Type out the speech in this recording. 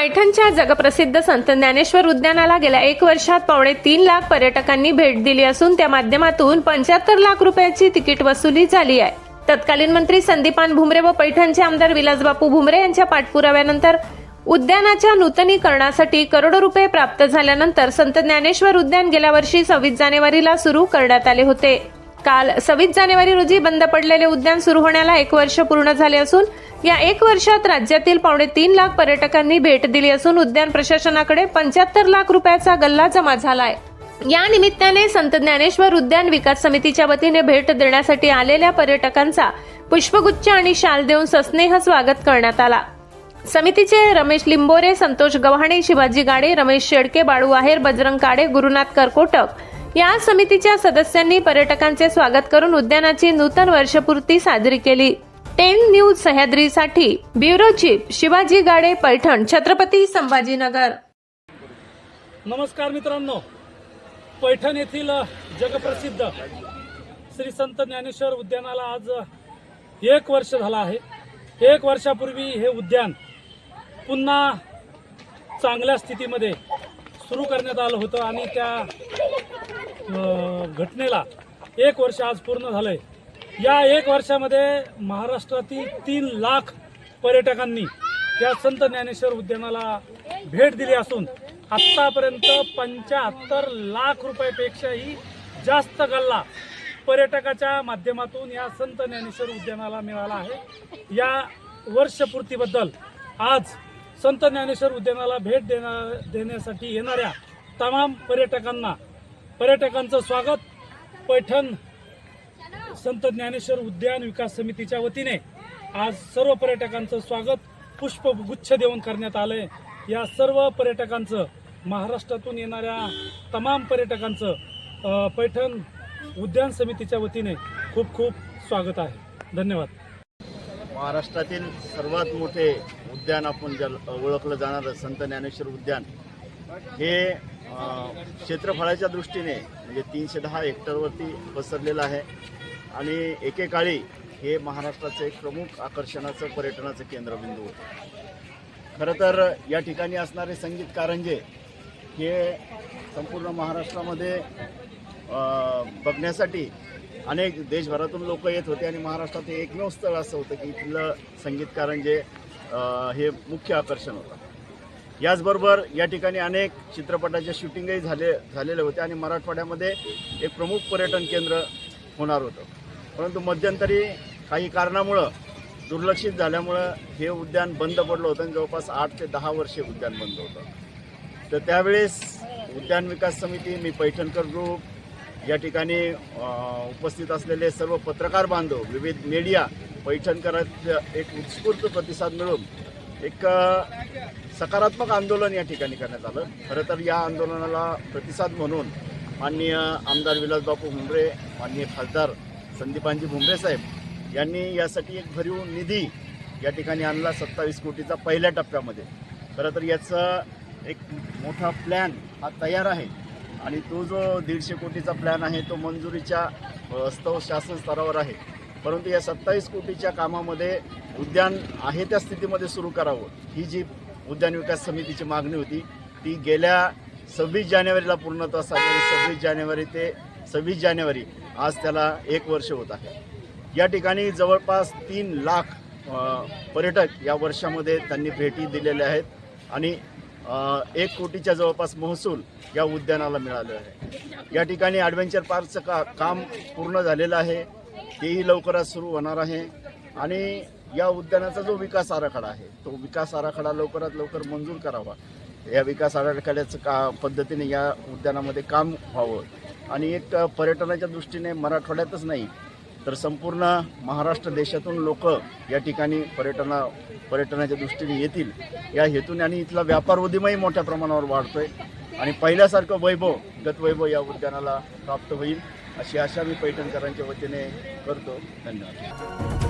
पैठणच्या जगप्रसिद्ध संत ज्ञानेश्वर उद्यानाला गेल्या एक वर्षात पावणे तीन लाख पर्यटकांनी भेट दिली असून त्या माध्यमातून पंच्याहत्तर लाख रुपयाची तिकीट वसुली झाली आहे. तत्कालीन मंत्री संदीपान भुमरे व पैठणचे आमदार विलासबापू भुमरे यांच्या पाठपुराव्यानंतर उद्यानाच्या नूतनीकरणासाठी करोडो रुपये प्राप्त झाल्यानंतर संत ज्ञानेश्वर उद्यान गेल्या वर्षी सव्वीस जानेवारीला सुरू करण्यात आले होते. काल सव्वीस जानेवारी रोजी बंद पडलेले उद्यान सुरू होण्याला एक वर्ष पूर्ण झाले असून या एक वर्षात राज्यातील पावणे तीन लाख पर्यटकांनी भेट दिली असून उद्यान प्रशासनाकडे पंच्याहत्तर लाख रुपयाचा गल्ला जमा झालाय. या निमित्ताने संत ज्ञानेश्वर उद्यान विकास समितीच्या वतीने भेट देण्यासाठी आलेल्या पर्यटकांचा पुष्पगुच्छ आणि शाल देऊन सस्नेह स्वागत करण्यात आला. समितीचे रमेश लिंबोरे संतोष गव्हाणे शिवाजी गाडे रमेश शेडके बाळू आहेर बजरंग काडे गुरुनाथ करकोटक या समितीच्या सदस्यांनी पर्यटकांचे स्वागत करून उद्यानाची नूतन वर्षपूर्ती साजरी केली. टेन न्यूज सह्याद्रीसाठी ब्युरो चीफ शिवाजी गाडे पैठण छत्रपती संभाजीनगर. नमस्कार मित्रांनो. पैठण येथील जगप्रसिद्ध श्री संत ज्ञानेश्वर उद्यानाला आज एक वर्ष झालं आहे. एक वर्षापूर्वी हे उद्यान पुन्हा चांगल्या स्थितीमध्ये सुरू करण्यात आलं होतं आणि त्या घटनेला एक वर्ष आज पूर्ण झालंय. या एक वर्षामध्ये महाराष्ट्रातील तीन लाख पर्यटकांनी या संत ज्ञानेश्वर उद्यानाला भेट दिली असून आत्तापर्यंत पंच्याहत्तर लाख रुपयापेक्षाही जास्त गल्ला पर्यटकाच्या माध्यमातून या संत ज्ञानेश्वर उद्यानाला मिळाला आहे. या वर्षपूर्तीबद्दल आज संत ज्ञानेश्वर उद्यानाला भेट देणार देण्यासाठी येणाऱ्या तमाम पर्यटकांना पर्यटकांचं स्वागत. पैठण संत ज्ञानेश्वर उद्यान विकास समितीच्या वतीने आज सर्व पर्यटकांचं स्वागत पुष्पगुच्छ देऊन करण्यात आलंय. या सर्व पर्यटकांचं महाराष्ट्रातून येणाऱ्या तमाम पर्यटकांचं पैठण उद्यान समितीच्या वतीने खूप खूप स्वागत आहे. धन्यवाद. महाराष्ट्रातील सर्वात मोठे उद्यान आपण ज्या ओळखलं जाणारं संत ज्ञानेश्वर उद्यान हे क्षेत्रफळाच्या दृष्टीने म्हणजे तीनशे दहा हेक्टरवरती पसरलेलं आहे. आणि एकेकाळी हे महाराष्ट्राचं एक प्रमुख आकर्षणाचं पर्यटनाचं केंद्रबिंदू होतं. खरं तर या ठिकाणी असणारे संगीत कारंजे हे संपूर्ण महाराष्ट्रामध्ये बघण्यासाठी अनेक देशभरातून लोक येत होते आणि महाराष्ट्रात हे एकमेव स्थळ असं होतं की इथलं संगीत कारंजे हे मुख्य आकर्षण होतं. याचबरोबर या ठिकाणी अनेक चित्रपटाचे शूटिंगही झाले झालेले होते आणि मराठवाड्यामध्ये एक प्रमुख पर्यटन केंद्र होणार होतं. परंतु मध्यंतरी काही कारणामुळं दुर्लक्षित झाल्यामुळं हे उद्यान बंद पडलं होतं आणि जवळपास आठ ते दहा वर्षे उद्यान बंद होतं. तर त्यावेळेस उद्यान विकास समिती मी पैठणकर ग्रुप या ठिकाणी उपस्थित असलेले सर्व पत्रकार बांधव विविध मीडिया पैठणकरांचा एक उत्स्फूर्त प्रतिसाद मिळून एक सकारात्मक आंदोलन या ठिकाणी करण्यात आलं. खरं तर या आंदोलनाला प्रतिसाद म्हणून माननीय आमदार विलासबापू मुंबरे माननीय खासदार संदीपांजी भुमरे साहेब यांनी यासाठी एक भरीव निधी या ठिकाणी आणला सत्तावीस कोटीचा पहिल्या टप्प्यामध्ये. खरं तर याचा एक मोठा प्लॅन हा तयार आहे. आणि तो जो दीडशे कोटीचा प्लॅन आहे तो मंजुरीच्या स्तव शासन स्तरावर आहे. परंतु या सत्तावीस कोटीच्या कामामध्ये उद्यान आहे त्या स्थितीमध्ये सुरू करावं. ही जी उद्यान विकास समितीची मागणी होती ती गेल्या सव्वीस जानेवारीला पूर्णत्वास आली सव्वीस जानेवारी ते सव्वीस जानेवारी. आज त्याला एक वर्ष होत आहे. या ठिकाणी जवळपास तीन लाख पर्यटक या वर्षामध्ये त्यांनी भेटी दिलेल्या आहेत आणि एक कोटीच्या जवळपास महसूल या उद्यानाला मिळालं आहे. या ठिकाणी ॲडव्हेंचर पार्कचं का काम पूर्ण झालेलं आहे. तेही लवकरात सुरू होणार आहे आणि या उद्यानाचा जो विकास आराखडा आहे तो विकास आराखडा लवकरात लवकर मंजूर करावा. या विकास आराखड्याचं का पद्धतीने या उद्यानामध्ये काम व्हावं. आणि एक पर्यटनाच्या दृष्टीने मराठवाड्यातच नाही तर संपूर्ण महाराष्ट्र देशातून लोक या ठिकाणी पर्यटना पर्यटनाच्या दृष्टीने येतील. या हेतूने आणि इथला व्यापार उद्यमही मोठ्या प्रमाणावर वाढतोय. आणि पहिल्यासारखं वैभव गतवैभव या उद्यानाला प्राप्त होईल अशी आशा मी पैठणकरांच्या वतीने करतो. धन्यवाद.